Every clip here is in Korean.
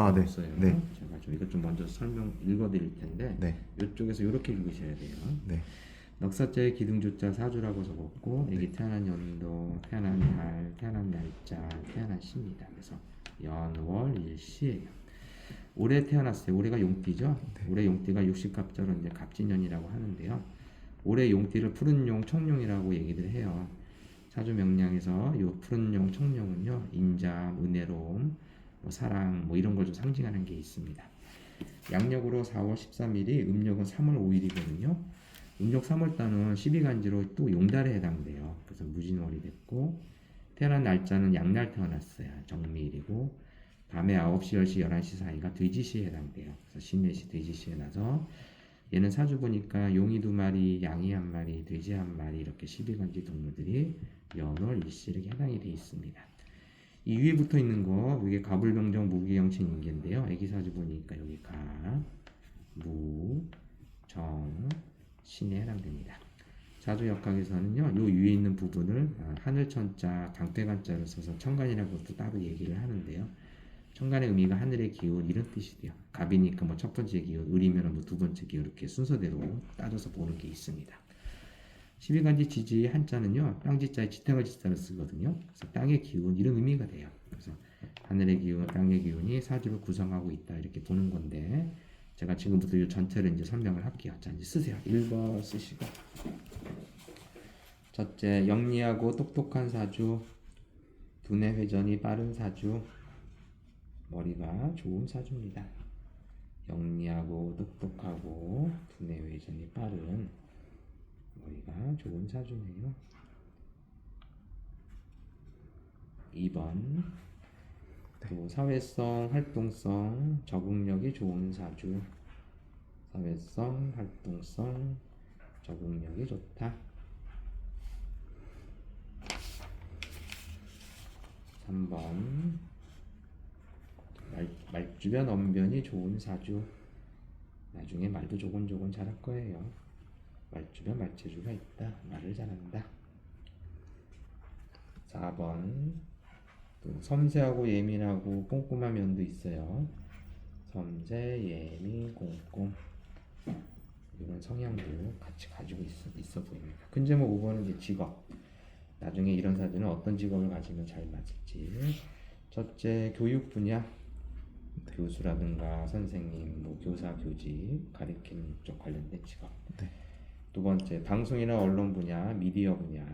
아, 네. 없어요. 네. 제가 좀 이것 좀 먼저 설명 읽어드릴 텐데 네. 이쪽에서 이렇게 읽으셔야 돼요. 네. 넉사자의 기둥주자 사주라고 적었고 여기 태어난 연도, 태어난 달, 태어난 날짜, 태어난 시입니다. 그래서 연월 일시예요. 올해 태어났어요. 올해가 용띠죠. 올해 용띠가 육십갑자로 이제 갑진년이라고 하는데요. 올해 용띠를 푸른 용, 청룡이라고 얘기들 해요. 사주 명량에서 이 푸른 용, 청룡은요 인자, 은혜로움, 뭐 사랑, 뭐 이런 걸 좀 상징하는 게 있습니다. 양력으로 4월 13일이 음력은 3월 5일이거든요. 음력 3월달은 12간지로 또 용달에 해당돼요. 그래서 무진월이 됐고 태어난 날짜는 양날 태어났어요. 정미일이고 밤에 9시, 10시, 11시 사이가 돼지시에 해당돼요. 그래서 신내시 돼지시에 나서 얘는 사주 보니까 용이 두 마리, 양이 한 마리, 돼지 한 마리 이렇게 12간지 동물들이 연월 일시 이렇게 해당이 되어 있습니다. 이 위에 붙어 있는 거 이게 가불병정 무기영신 인계인데요. 애기 사주 보니까 여기 가, 무, 정, 신에 해당됩니다. 사주역학에서는요, 요 위에 있는 부분을 아, 하늘천자, 강태관자를 써서 천간이라고 또 따로 얘기를 하는데요. 천간의 의미가 하늘의 기운 이런 뜻이 돼요. 갑이니까 뭐 첫 번째 기운, 을이면 뭐두 번째 기운 이렇게 순서대로 따져서 보는 게 있습니다. 12간지 지지 한자는요, 땅지자에 지탱을 지자를 쓰거든요. 그래서 땅의 기운 이런 의미가 돼요. 그래서 하늘의 기운, 땅의 기운이 사주를 구성하고 있다 이렇게 보는 건데 제가 지금부터 이 전체를 이제 설명을 할게요. 자 이제 쓰세요. 1번 쓰시고 첫째 영리하고 똑똑한 사주, 두뇌 회전이 빠른 사주, 머리가 좋은 사주입니다. 영리하고 똑똑하고 두뇌 회전이 빠른 머리가 좋은 사주네요. 2번 또 사회성, 활동성, 적응력이 좋은 사주. 사회성, 활동성, 적응력이 좋다. 3번 말, 말주변 언변이 좋은 사주. 나중에 말도 조곤조곤 잘할 거예요. 말주변 말재주가 있다. 말을 잘한다. 4번 또 섬세하고 예민하고 꼼꼼한 면도 있어요. 섬세, 예민, 꼼꼼 이런 성향도 같이 가지고 있어, 있어 보입니다. 큰 제목 5번은 이제 직업. 나중에 이런 사주는 어떤 직업을 가지면 잘 맞을지. 첫째 교육 분야 교수라든가 선생님, 뭐 교사, 교직 가리키는 쪽 관련된 직업. 네. 두 번째 방송이나 언론 분야, 미디어 분야.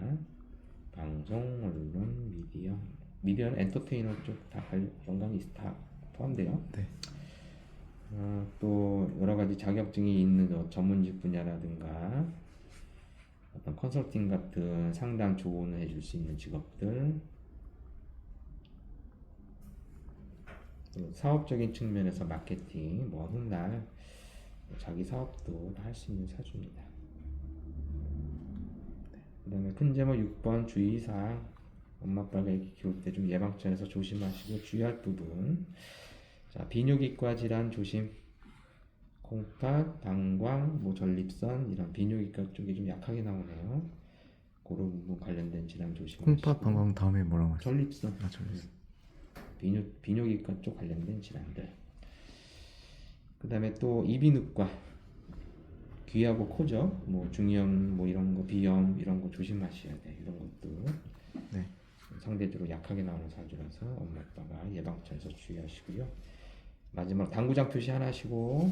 방송, 언론, 미디어. 미디어는 엔터테이너 쪽 다 연관이 있- 다 포함돼요. 네. 어, 또 여러 가지 자격증이 있는 어, 전문직 분야라든가 어떤 컨설팅 같은 상담 조언을 해줄 수 있는 직업들. 또 사업적인 측면에서 마케팅, 뭐 훗날 자기 사업도 할 수 있는 사주입니다. 그 다음에 큰 제목 6번 주의사항. 엄마 아빠가 애기 키울 때 좀 예방차에서 조심하시고 주의할 부분. 자 비뇨기과 질환 조심. 콩팥, 방광, 뭐 전립선 이런 비뇨기과 쪽이 좀 약하게 나오네요. 그런 부분 관련된 질환 조심하시고. 콩팥 방광 다음에 뭐라고 하죠? 전립선. 아, 전립선. 비뇨, 비뇨기과 쪽 관련된 질환들. 그 다음에 또 이비인후과 귀하고 코죠. 뭐 중이염 뭐 이런 거 비염 이런 거 조심하셔야 돼. 이런 것도. 네. 상대적으로 약하게 나오는 사주라서 엄마 아빠가 예방차에서 주의하시고요. 마지막 당구장 표시 하나 하시고.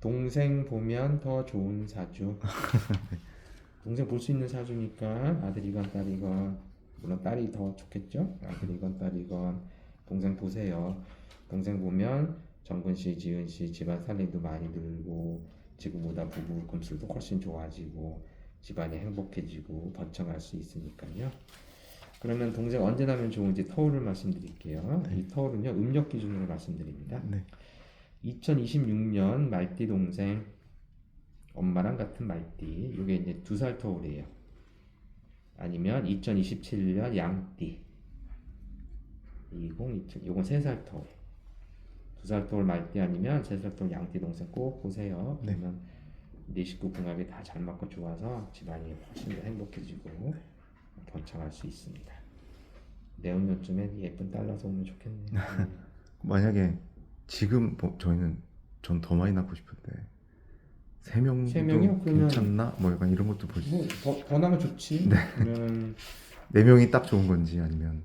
동생 보면 더 좋은 사주. 동생 볼 수 있는 사주니까 아들이건 딸이건. 물론 딸이 더 좋겠죠? 아들이건 딸이건. 동생 보세요. 동생 보면 정근 씨, 지은 씨 집안 살림도 많이 늘고 지금보다 부부 금술도 훨씬 좋아지고 집안이 행복해지고 번창할 수 있으니까요. 그러면 동생 언제 나면 좋은지 터울을 말씀드릴게요. 이 터울은요 음력 기준으로 말씀드립니다. 네. 2026년 말띠 동생 엄마랑 같은 말띠 이게 이제 두 살 터울이에요. 아니면 2027년 양띠 20, 2000 요건 세 살 터울. 두살 터울 말띠 아니면 세살 터울 양띠 동생 꼭 보세요. 네. 그러면 네 식구 궁합이 다 잘 맞고 좋아서 집안이 훨씬 더 행복해지고 번창할 수 있습니다. 내후년쯤엔 예쁜 딸 낳아서 오면 좋겠네요. 만약에 지금 뭐 저희는 전 더 많이 낳고 싶은데 세 명도 세 명이요? 그러면- 괜찮나? 뭐 약간 이런 것도 보시. 뭐더 더 나면 좋지. 네. 그러면 네 명이 딱 좋은 건지 아니면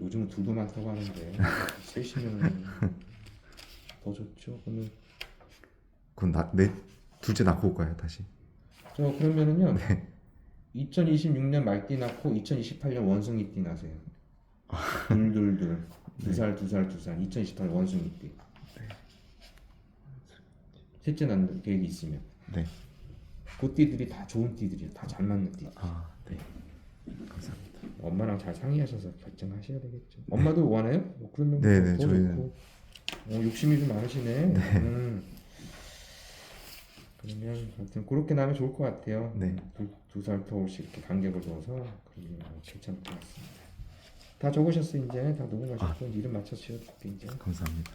요즘은 둘도 많다고 하는데 셋이면 더 좋죠. 그러면 그건 나, 내 둘째 낳고 올까요 다시? 저 그러면은요. 네. 2026년 말띠 낳고 2028년 원숭이띠 나세요. 둘둘둘 두살두살두살 2028년 원숭이띠. 셋째 낳는 계획이 있으면 네. 그 띠들이 다 좋은 띠들이에요. 다 잘 맞는 띠. 아 네. 감사합니다. 엄마랑 잘 상의하셔서 결정하셔야 되겠죠. 엄마도 원해요? 뭐 그러면 뭐 네네, 더 저희는- 좋고. 어, 욕심이 좀 많으시네. 음. 그러면 하여튼 그렇게 나면 좋을 것 같아요. 네. 두살 터울씩 이렇게 간격을 둬서 그러면 괜찮을 것 같습니다. 다 적으셨어 이제 다 녹음하셨고 이제 이름 맞춰서 지어줄게 이제. 감사합니다.